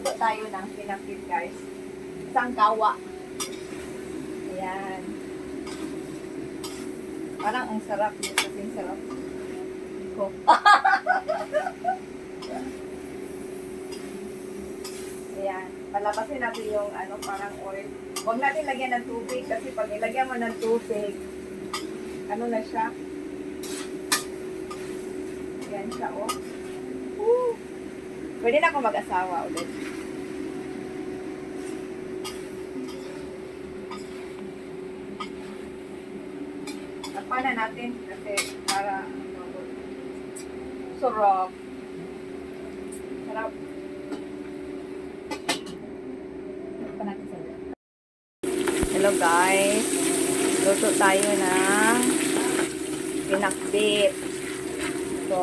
Luto tayo ng pinakit guys. Isang kawa. Ayan. Parang ang sarap. Ito yung sarap. Ko. Ayan. Palabasin natin yung ano, parang oil. Huwag natin lagyan ng tubig kasi pag ilagyan mo ng tubig, ano na siya? Ayan siya, oh. Woo! Pwede na ako mag-asawa ulit. Takpan na natin kasi para sarap. Sarap. Hello guys. Luto tayo ng pinakbit. So,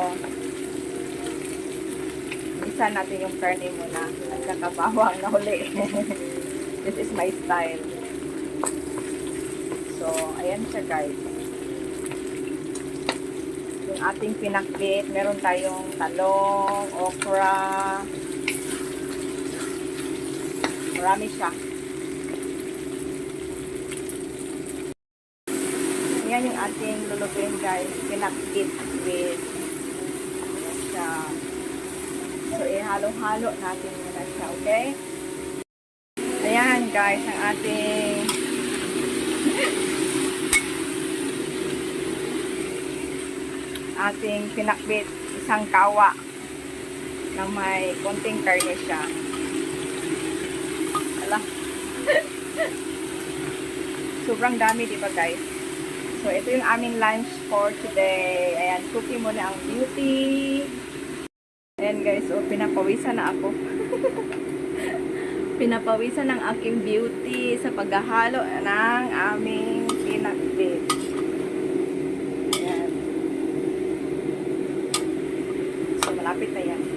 isa natin yung karne muna at saka bawang na huli. This is my style. So, ayan siya guys. Ating pinakbit, meron tayong talong, okra. Marami siya. Yan yung ating lulutuin guys. Pinakbit with ano siya. So, ihalo-halo natin muna siya, okay? Ayan guys, ang ating ating pinakbit isang kawa na may konting karne siya. Ala. Sobrang dami, di ba guys? So, ito yung aming lunch for today. Ayan, cookie muna ang beauty. Ayan guys, oh, pinapawisan na ako. pinapawisan ng aking beauty sa paghahalo ng aming malapit.